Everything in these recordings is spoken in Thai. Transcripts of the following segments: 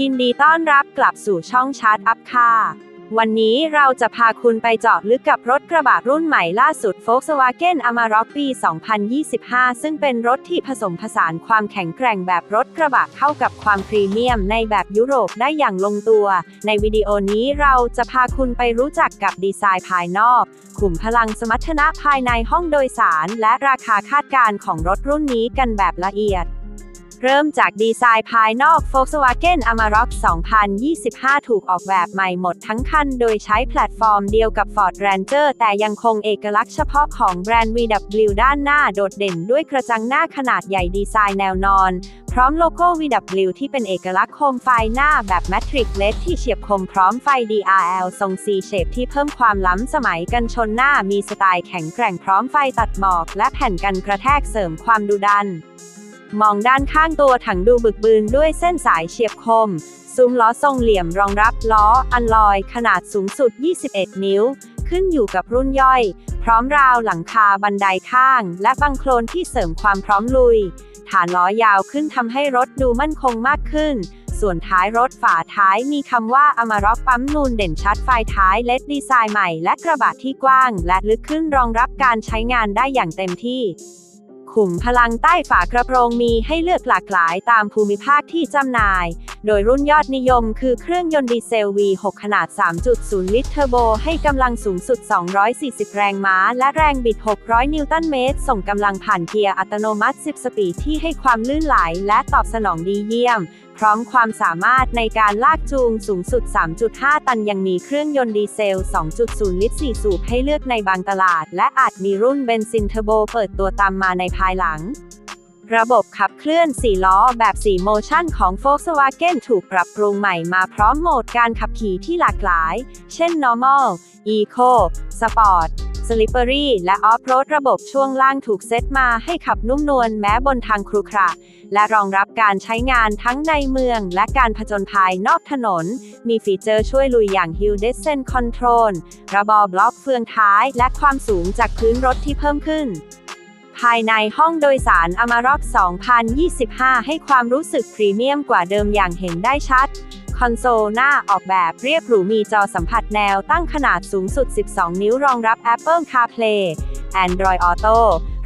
ยินดีต้อนรับกลับสู่ช่องชาร์ตอัพค่ะ วันนี้เราจะพาคุณไปเจาะลึกกับรถกระบะรุ่นใหม่ล่าสุด Volkswagen Amarok ปี 2025 ซึ่งเป็นรถที่ผสมผสานความแข็งแกร่งแบบรถกระบะเข้ากับความพรีเมียมในแบบยุโรปได้อย่างลงตัว ในวิดีโอนี้เราจะพาคุณไปรู้จักกับดีไซน์ภายนอก ขุมพลังสมรรถนะภายในห้องโดยสาร และราคาคาดการณ์ของรถรุ่นนี้กันแบบละเอียด เริ่มจากดีไซน์ภายนอก Volkswagen Amarok 2025 ถูกออกแบบใหม่หมดทั้งคัน โดยใช้แพลตฟอร์มเดียวกับ Ford Ranger แต่ยังคงเอกลักษณ์เฉพาะของแบรนด์ VW ด้านหน้าโดดเด่นด้วยกระจังหน้าขนาดใหญ่ดีไซน์แนวนอน พร้อมโลโก้ VW ที่เป็นเอกลักษณ์โคมไฟหน้าแบบ Matrix LED ที่เฉียบคมพร้อมไฟ DRL ทรง C shape ที่เพิ่มความล้ำสมัยกันชนหน้ามีสไตล์แข็งแกร่งพร้อมไฟตัดหมอก และแผ่นกันกระแทกเสริมความดุดัน มองด้านข้างตัวถังดูบึกบืนด้วยเส้นสายเฉียบคม ซุ้มล้อทรงเหลี่ยมรองรับล้ออันลอยขนาดสูงสุด 21 นิ้ว ขึ้นอยู่กับรุ่นย่อย พร้อมราวหลังคาบันไดข้าง และบังโคลนที่เสริมความพร้อมลุย ฐานล้อยาวขึ้นทำให้รถดูมั่นคงมากขึ้น ส่วนท้ายรถฝาท้ายมีคำว่า Amarok ปั๊มนูนเด่นชัดไฟท้ายเลดดีไซน์ใหม่ และกระบะที่กว้าง และลึกขึ้นรองรับการใช้งานได้อย่างเต็มที่ ขุมพลังใต้ฝากระโปรงมีให้เลือกหลากหลายตามภูมิภาคที่จำหน่าย โดยรุ่นยอดนิยมคือเครื่องยนต์ดีเซล V6 ขนาด 3.0 ลิตรเทอร์โบ ให้กำลังสูงสุด 240 แรงม้า และแรงบิด 600 นิวตันเมตร ส่งกำลังผ่านเกียร์อัตโนมัติ 10 สปีดที่ให้ความลื่นไหลและตอบสนองดีเยี่ยม พร้อมความสามารถในการลากจูงสูงสุด 3.5 ตันยังมีเครื่องยนต์ดีเซล 2.0 ลิตร 4 สูบให้เลือกในบางตลาด และอาจมีรุ่นเบนซินเทอร์โบเปิดตัวตามมาในภายหลัง ระบบขับเคลื่อน 4 ล้อแบบ4โมชั่นของ Volkswagen ถูกปรับปรุงใหม่มาพร้อมโหมดการขับขี่ที่หลากหลาย เช่น Normal Eco Sport Slippery และ Off-road ระบบช่วงล่างถูกเซตมาให้ขับนุ่มนวลแม้บนทางครุขระ และรองรับการใช้งานทั้งในเมืองและการผจญภัยนอกถนน มีฟีเจอร์ช่วยลุยอย่าง Hill Descent Control ระบอบล็อกเฟืองท้ายและความสูงจากพื้นรถที่เพิ่มขึ้น ภายในห้องโดยสาร Amarok 2025 ให้ความรู้สึกพรีเมียมกว่าเดิมอย่างเห็นได้ชัด คอนโซลหน้าออกแบบเรียบหรูมีจอสัมผัสแนวตั้งขนาดสูงสุด 12 นิ้วรองรับ Apple CarPlay Android Auto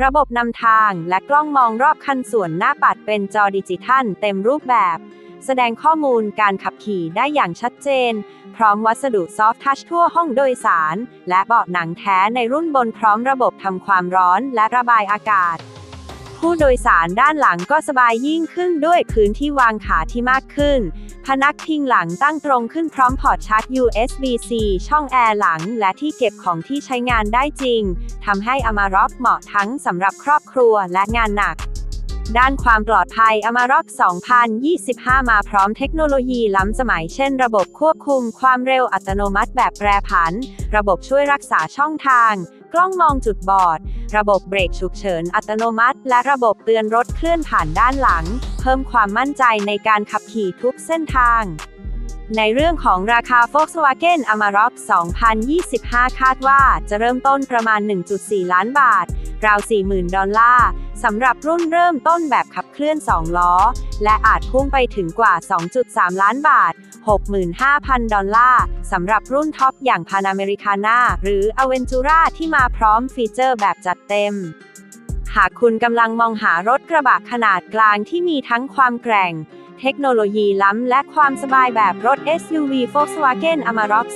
ระบบนำทางและกล้องมองรอบคันส่วนหน้าปัดเป็นจอดิจิทัลเต็มรูปแบบ แสดงข้อมูลการขับขี่ได้อย่างชัดเจน พร้อมวัสดุซอฟทัชทั่วห้องโดยสาร และเบาะหนังแท้ในรุ่นบนพร้อมระบบทำความร้อนและระบายอากาศ ผู้โดยสารด้านหลังก็สบายยิ่งขึ้นด้วยพื้นที่วางขาที่มากขึ้น พนักพิงหลังตั้งตรงขึ้นพร้อมพอร์ตชาร์จ USB-C ช่องแอร์หลังและที่เก็บของที่ใช้งานได้จริงทำให้ Amarok เหมาะทั้งสำหรับครอบครัวและงานหนัก ด้านความปลอดภัย Amarok 2025 มาพร้อมเทคโนโลยีล้ำสมัยเช่นระบบควบคุมความเร็วอัตโนมัติแบบแปรผัน ระบบช่วยรักษาช่องทาง กล้องมองจุดบอด ระบบเบรกฉุกเฉินอัตโนมัติ และระบบเตือนรถเคลื่อนผ่านด้านหลัง เพิ่มความมั่นใจในการขับขี่ทุกเส้นทาง ในเรื่องของราคา Volkswagen Amarok 2025 คาดว่าจะเริ่มต้นประมาณ 1.4 ล้านบาท ราว 40,000 ดอลลาร์ สำหรับรุ่นเริ่มต้นแบบขับเคลื่อน 2 ล้อ และอาจพุ่งไปถึงกว่า 2.3 ล้านบาท 65,000 ดอลลาร์ สำหรับรุ่นท็อปอย่าง Panamericana หรือ Aventura ที่มาพร้อมฟีเจอร์แบบจัดเต็มหากคุณกำลังมองหารถกระบะขนาดกลางที่มีทั้งความแกร่ง เทคโนโลยีล้ำและความสบายแบบรถ SUV Volkswagen Amarok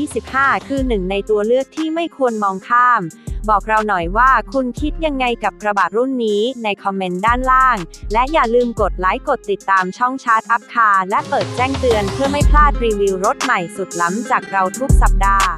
2025 คือหนึ่งในตัวเลือกที่ไม่ควรมองข้าม บอกเราหน่อยว่าคุณคิดยังไงกับกระบะรุ่นนี้ในคอมเมนต์ด้านล่าง และอย่าลืมกดไลค์กดติดตามช่องชาร์ตอัพคาและเปิดแจ้งเตือนเพื่อไม่พลาดรีวิวรถใหม่สุดล้ำจากเราทุกสัปดาห์